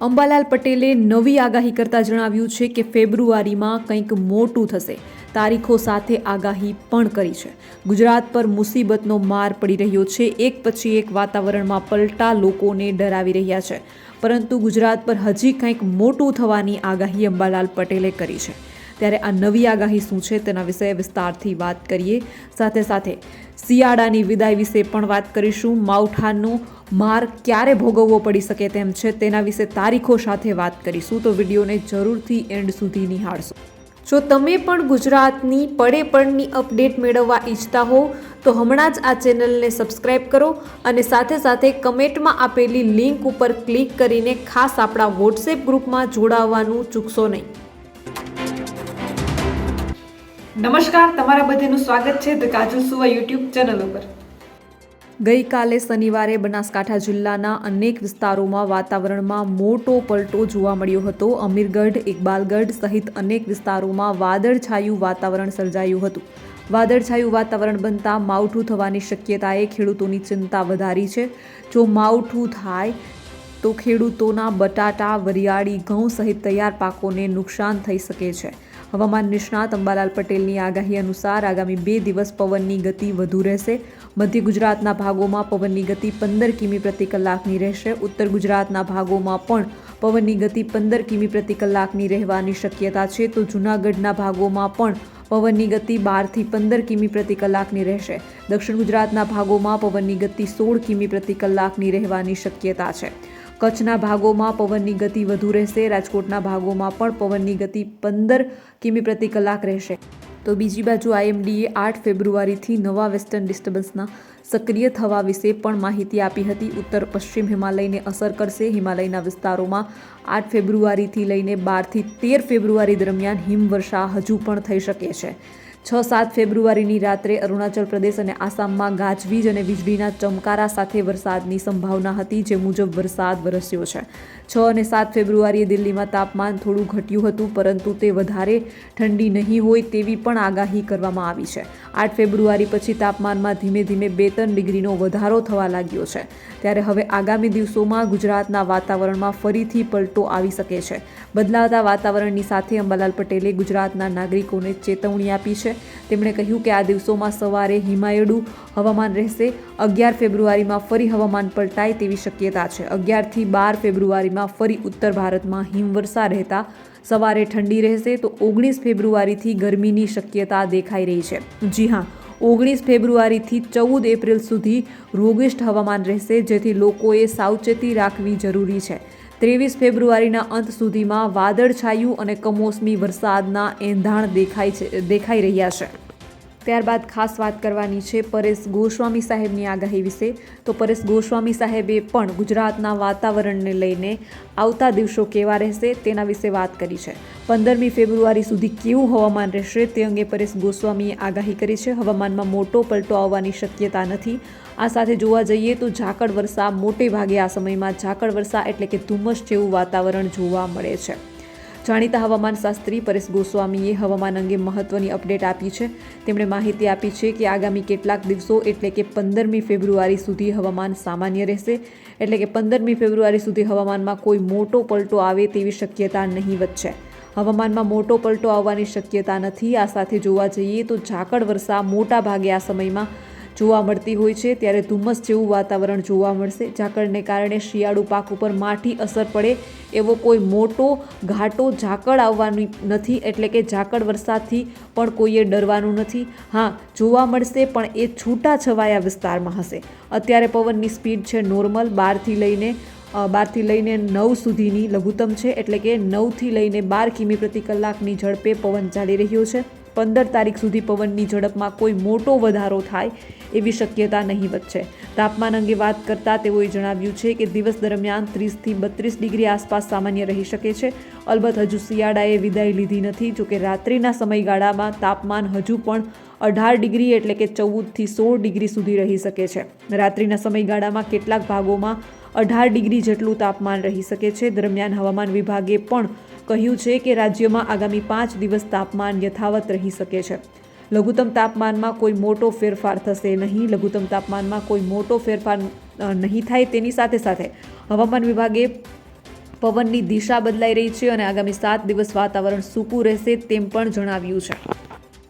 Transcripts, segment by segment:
અંબાલાલ પટેલે નવી આગાહી કરતા જણાવ્યું છે કે ફેબ્રુઆરીમાં કંઈક મોટું થશે. તારીખો સાથે આગાહી પણ કરી છે. ગુજરાત પર મુસીબતનો માર પડી રહ્યો છે. એક પછી એક વાતાવરણમાં પલટા લોકોને ડરાવી રહ્યા છે. પરંતુ ગુજરાત પર હજી કંઈક મોટું થવાની આગાહી અંબાલાલ પટેલે કરી છે. ત્યારે આ નવી આગાહી શું છે તેના વિશે વિસ્તારથી વાત કરીએ. સાથે સાથે શિયાળાની વિદાય વિશે પણ વાત કરીશું. માવઠાનો માર ક્યારે ભોગવવો પડી શકે તેમ છે તેના વિશે તારીખો સાથે વાત કરીશું. તો વિડીયોને જરૂરથી એન્ડ સુધી નિહાળશો. જો તમે પણ ગુજરાતની પડે પડની અપડેટ મેળવવા ઈચ્છતા હો, તો હમણાં જ આ ચેનલને સબસ્ક્રાઇબ કરો અને સાથે સાથે કમેન્ટમાં આપેલી લિંક ઉપર ક્લિક કરીને ખાસ આપણા વોટ્સએપ ગ્રુપમાં જોડાવવાનું ચૂકશો નહીં. નમસ્કાર, તમારા બધાનું સ્વાગત છે ધ કાજલ સુવા યુટ્યુબ ચેનલ ઉપર. ગઈકાલે શનિવારે બનાસકાંઠા જિલ્લાના અનેક વિસ્તારોમાં વાતાવરણમાં મોટો પલટો જોવા મળ્યો હતો. અમીરગઢ, ઇકબાલગઢ સહિત અનેક વિસ્તારોમાં વાદળછાયું વાતાવરણ સર્જાયું હતું. વાદળછાયું વાતાવરણ બનતા માવઠું થવાની શક્યતાએ ખેડૂતોની ચિંતા વધારી છે. જો માવઠું થાય તો ખેડૂતોના બટાટા, વરિયાળી, ઘઉં સહિત તૈયાર પાકોને નુકસાન થઈ શકે છે. હવામાન નિષ્ણાત અંબાલાલ પટેલની આગાહી અનુસાર આગામી બે દિવસ પવનની ગતિ વધુ રહેશે. મધ્ય ગુજરાતના ભાગોમાં પવનની ગતિ પંદર કિમી પ્રતિ કલાકની રહેશે. ઉત્તર ગુજરાતના ભાગોમાં પણ પવનની ગતિ પંદર કિમી પ્રતિ કલાકની રહેવાની શક્યતા છે. તો જૂનાગઢના ભાગોમાં પણ પવનની ગતિ બારથી પંદર કિમી પ્રતિ કલાકની રહેશે. દક્ષિણ ગુજરાતના ભાગોમાં પવનની ગતિ સોળ કિમી પ્રતિ કલાકની રહેવાની શક્યતા છે. કચ્છના ભાગોમાં પવનની ગતિ વધુ રહેશે. રાજકોટના ભાગોમાં પણ પવનની ગતિ પંદર કિમી પ્રતિ કલાક રહેશે. તો બીજી બાજુ આઈએમડીએ આઠ ફેબ્રુઆરીથી નવા વેસ્ટર્ન ડિસ્ટર્બન્સના સક્રિય થવા વિશે પણ માહિતી આપી હતી. ઉત્તર પશ્ચિમ હિમાલયને અસર કરશે. હિમાલયના વિસ્તારોમાં આઠ ફેબ્રુઆરીથી લઈને બારથી તેર ફેબ્રુઆરી દરમિયાન હિમવર્ષા હજુ પણ થઈ શકે છે. છ સાત ફેબ્રુઆરીની રાત્રે અરુણાચલ પ્રદેશ અને આસામમાં ગાજવીજ અને વીજળીના ચમકારા સાથે વરસાદની સંભાવના હતી, જે મુજબ વરસાદ વરસ્યો છે. છ અને સાત ફેબ્રુઆરીએ દિલ્હીમાં તાપમાન થોડું ઘટ્યું હતું, પરંતુ તે વધારે ઠંડી નહીં હોય તેવી પણ આગાહી કરવામાં આવી છે. આઠ ફેબ્રુઆરી પછી તાપમાનમાં ધીમે ધીમે બે ત્રણ ડિગ્રીનો વધારો થવા લાગ્યો છે. ત્યારે હવે આગામી દિવસોમાં ગુજરાતના વાતાવરણમાં ફરીથી પલટો આવી શકે છે. બદલાતા વાતાવરણની સાથે અંબાલાલ પટેલે ગુજરાતના નાગરિકોને ચેતવણી આપી છે. તેમણે કહ્યું કે આ દિવસોમાં સવારે હિમાયડું હવામાન રહેશે, અગિયાર ફેબ્રુઆરીમાં ફરી હવામાન પલટાય તેવી શક્યતા છે. અગિયારથી બાર ફેબ્રુઆરીમાં ફરી ઉત્તર ભારતમાં હિમવર્ષા રહેતા, સવારે ઠંડી રહેશે તો ઓગણીસ ફેબ્રુઆરીથી ગરમીની શક્યતા દેખાઈ રહી છે. જી હા, ઓગણીસ ફેબ્રુઆરીથી ચૌદ એપ્રિલ સુધી રોગિષ્ટ હવામાન રહેશે, જેથી લોકોએ સાવચેતી રાખવી જરૂરી છે. ત્રેવીસ ફેબ્રુઆરીના અંત સુધીમાં વાદળછાયું અને કમોસમી વરસાદના એંધાણ દેખાય છે દેખાઈ રહ્યા છે. ત્યારબાદ ખાસ વાત કરવાની છે પરેશ ગોસ્વામી સાહેબની આગાહી વિશે. તો પરેશ ગોસ્વામી સાહેબે પણ ગુજરાતના વાતાવરણને લઈને આવતા દિવસો કેવા રહેશે તેના વિશે વાત કરી છે. પંદરમી ફેબ્રુઆરી સુધી કેવું હવામાન રહેશે તે અંગે પરેશ ગોસ્વામીએ આગાહી કરી છે. હવામાનમાં મોટો પલટો આવવાની શક્યતા નથી. આ સાથે જોવા જઈએ તો ઝાકળ વર્ષા મોટે ભાગે આ સમયમાં ઝાકળ વર્ષા એટલે કે ધુમ્મસ જેવું વાતાવરણ જોવા મળે છે. જાણીતા હવામાન શાસ્ત્રી પરેશ ગોસ્વામીએ હવામાન અંગે મહત્વની અપડેટ આપી છે. તેમણે માહિતી આપી છે કે આગામી કેટલાક દિવસો એટલે કે પંદરમી ફેબ્રુઆરી સુધી હવામાન સામાન્ય રહેશે. એટલે કે પંદરમી ફેબ્રુઆરી સુધી હવામાનમાં કોઈ મોટો પલટો આવે તેવી શક્યતા નહીવત છે હવામાનમાં મોટો પલટો આવવાની શક્યતા નથી. આ સાથે જોવા જઈએ તો ઝાકળ વર્ષા મોટા ભાગે આ સમયમાં જોવા મળતી હોય છે, ત્યારે ધુમ્મસ જેવું વાતાવરણ જોવા મળશે. ઝાકળને કારણે શિયાળુ પાક ઉપર માઠી અસર પડે એવો કોઈ મોટો, ઘાટો ઝાકળ આવવાની નથી, એટલે કે ઝાકળ વરસાદથી પણ કોઈએ ડરવાનું નથી. હા, જોવા મળશે, પણ એ છૂટા છવાયા વિસ્તારમાં હશે. અત્યારે પવનની સ્પીડ છે નોર્મલ, બારથી લઈને બારથી લઈને નવ સુધીની લઘુત્તમ છે, એટલે કે નવથી લઈને બાર કિમી પ્રતિ કલાકની ઝડપે પવન ચાલી રહ્યો છે. પંદર તારીખ સુધી પવનની ઝડપમાં કોઈ મોટો વધારો થાય એવી શક્યતા નહીવત છે. તાપમાન અંગે વાત કરતાં તેઓએ જણાવ્યું છે કે દિવસ દરમિયાન ત્રીસથી બત્રીસ ડિગ્રી આસપાસ સામાન્ય રહી શકે છે. અલબત્ત હજુ શિયાળાએ વિદાય લીધી નથી, જોકે રાત્રિના સમયગાળામાં તાપમાન હજુ પણ અઢાર ડિગ્રી એટલે કે ચૌદથી સોળ ડિગ્રી સુધી રહી શકે છે. રાત્રિના સમયગાળામાં કેટલાક ભાગોમાં અઢાર ડિગ્રી જેટલું તાપમાન રહી શકે છે. દરમિયાન હવામાન વિભાગે પણ કહ્યું છે કે રાજ્યમાં આગામી પાંચ દિવસ તાપમાન યથાવત રહી શકે છે. લઘુત્તમ તાપમાનમાં કોઈ મોટો ફેરફાર થશે નહીં. લઘુત્તમ તાપમાનમાં કોઈ મોટો ફેરફાર નહીં થાય તેની સાથે સાથે હવામાન વિભાગે પવનની દિશા બદલાઈ રહી છે અને આગામી સાત દિવસ વાતાવરણ સૂકું રહેશે તેમ પણ જણાવ્યું છે.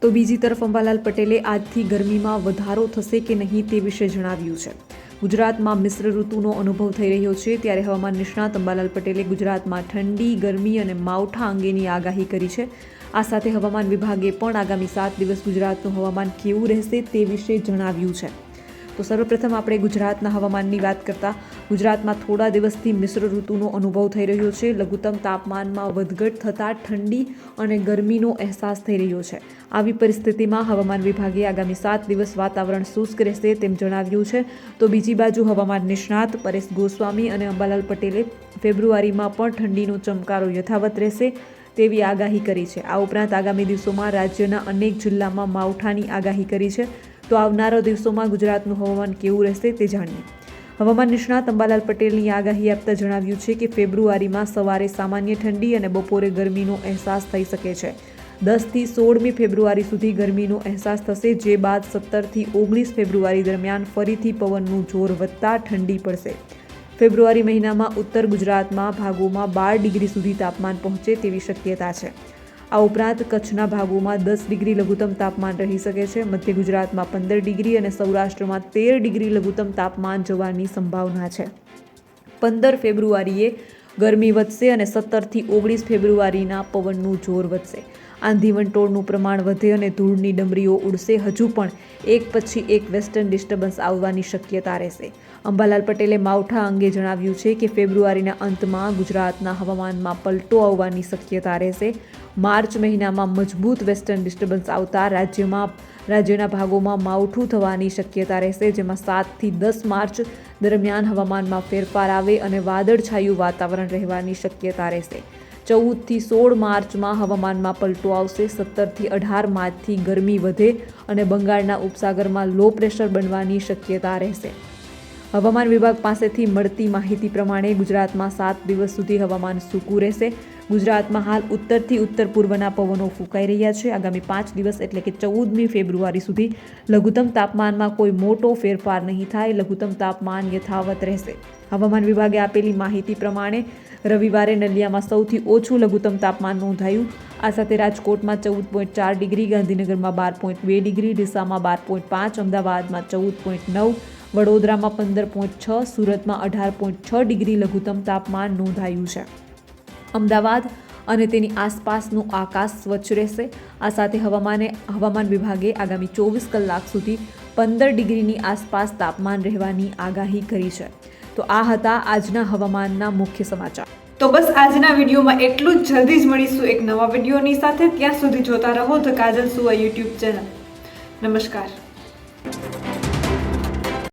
તો બીજી તરફ અંબાલાલ પટેલે આજથી ગરમીમાં વધારો થશે કે નહીં તે વિશે જણાવ્યું છે. ગુજરાતમાં મિશ્ર ઋતુનો અનુભવ થઈ રહ્યો છે. ત્યારે હવામાન નિષ્ણાત અંબાલાલ પટેલે ગુજરાતમાં ઠંડી, ગરમી અને માવઠા અંગેની આગાહી કરી છે. આ સાથે હવામાન વિભાગે પણ આગામી સાત દિવસ ગુજરાતનું હવામાન કેવું રહેશે તે વિશે જણાવ્યું છે. તો સર્વપ્રથમ આપણે ગુજરાતના હવામાનની વાત કરતા. ગુજરાતમાં થોડા દિવસથી મિશ્ર ઋતુનો અનુભવ થઈ રહ્યો છે. લઘુત્તમ તાપમાનમાં વધઘટ થતાં ઠંડી અને ગરમીનો અહેસાસ થઈ રહ્યો છે. આવી પરિસ્થિતિમાં હવામાન વિભાગે આગામી સાત દિવસ વાતાવરણ શુષ્ક રહેશે તેમ જણાવ્યું છે. તો બીજી બાજુ હવામાન નિષ્ણાત પરેશ ગોસ્વામી અને અંબાલાલ પટેલે ફેબ્રુઆરીમાં પણ ઠંડીનો ચમકારો યથાવત રહેશે તેવી આગાહી કરી છે. આ ઉપરાંત આગામી દિવસોમાં રાજ્યના અનેક જિલ્લામાં માવઠાની આગાહી કરી છે. તો આવનારા દિવસોમાં ગુજરાતનું હવામાન કેવું રહેશે તે જાણીએ. હવામાન નિષ્ણાત અંબાલાલ પટેલની આગાહી આપતા જણાવ્યું છે કે ફેબ્રુઆરીમાં સવારે સામાન્ય ઠંડી અને બપોરે ગરમીનો અહેસાસ થઈ શકે છે. દસથી સોળમી ફેબ્રુઆરી સુધી ગરમીનો અહેસાસ થશે, જે બાદ સત્તરથી ઓગણીસ ફેબ્રુઆરી દરમિયાન ફરીથી પવનનું જોર વધતા ઠંડી પડશે. ફેબ્રુઆરી મહિનામાં ઉત્તર ગુજરાતમાં ભાગોમાં બાર ડિગ્રી સુધી તાપમાન પહોંચે તેવી શક્યતા છે. આ ઉપરાંત કચ્છના ભાગોમાં દસ ડિગ્રી લઘુત્તમ તાપમાન રહી શકે છે. મધ્ય ગુજરાતમાં પંદર ડિગ્રી અને સૌરાષ્ટ્રમાં તેર ડિગ્રી લઘુત્તમ તાપમાન જવાની સંભાવના છે. પંદર ફેબ્રુઆરીએ ગરમી વધશે અને સત્તરથી ઓગણીસ ફેબ્રુઆરીના પવનનું જોર વધશે. આંધી વંટોળનું પ્રમાણ વધે અને ધૂળની ડમરીઓ ઉડશે. હજુ પણ એક પછી એક વેસ્ટર્ન ડિસ્ટર્બન્સ આવવાની શક્યતા રહેશે. અંબાલાલ પટેલે માવઠા અંગે જણાવ્યું છે કે ફેબ્રુઆરીના અંતમાં ગુજરાતના હવામાનમાં પલટો આવવાની શક્યતા રહેશે. માર્ચ મહિનામાં મજબૂત વેસ્ટર્ન ડિસ્ટર્બન્સ આવતા રાજ્યમાં રાજ્યના ભાગોમાં માવઠું થવાની શક્યતા રહેશે, જેમાં સાતથી દસ માર્ચ દરમિયાન હવામાનમાં ફેરફાર આવે અને વાદળછાયું વાતાવરણ રહેવાની શક્યતા રહેશે. ચૌદથી સોળ માર્ચમાં હવામાનમાં પલટો આવશે, સત્તરથી અઢાર માર્ચથી ગરમી વધે અને બંગાળના ઉપસાગરમાં લો પ્રેશર બનવાની શક્યતા રહેશે. હવામાન વિભાગ પાસેથી મળતી માહિતી પ્રમાણે ગુજરાતમાં સાત દિવસ સુધી હવામાન સૂકું રહેશે. ગુજરાતમાં હાલ ઉત્તરથી ઉત્તર પૂર્વના પવનો ફૂંકાઈ રહ્યા છે. આગામી પાંચ દિવસ એટલે કે ચૌદમી ફેબ્રુઆરી સુધી લઘુત્તમ તાપમાનમાં કોઈ મોટો ફેરફાર નહીં થાય. લઘુત્તમ તાપમાન યથાવત રહેશે. હવામાન વિભાગે આપેલી માહિતી પ્રમાણે રવિવારે નલિયામાં સૌથી ઓછું લઘુત્તમ તાપમાન નોંધાયું. આ સાથે રાજકોટમાં ચૌદ પોઈન્ટ ચાર ડિગ્રી, ગાંધીનગરમાં બાર પોઈન્ટ બે ડિગ્રી, ડીસામાં બાર પોઈન્ટ પાંચ, અમદાવાદમાં ચૌદ પોઈન્ટ નવ, વડોદરામાં પંદર પોઈન્ટ છ, સુરતમાં અઢાર પોઈન્ટ છ ડિગ્રી લઘુત્તમ તાપમાન નોંધાયું છે. અમદાવાદ અને તેની આસપાસનું આકાશ સ્વચ્છ રહેશે. આ સાથે હવામાને, હવામાન વિભાગે આગામી ચોવીસ કલાક સુધી પંદર ડિગ્રીની આસપાસ તાપમાન રહેવાની આગાહી કરી છે. તો આ હતા આજના હવામાનના મુખ્ય સમાચાર. તો બસ આજના વિડીયોમાં એટલું જ. જલ્દી જ મળીશું એક નવા વિડીયોની સાથે. ત્યાં સુધી જોતા રહો ધ કાજલ સુવા યુટ્યુબ ચેનલ. નમસ્કાર.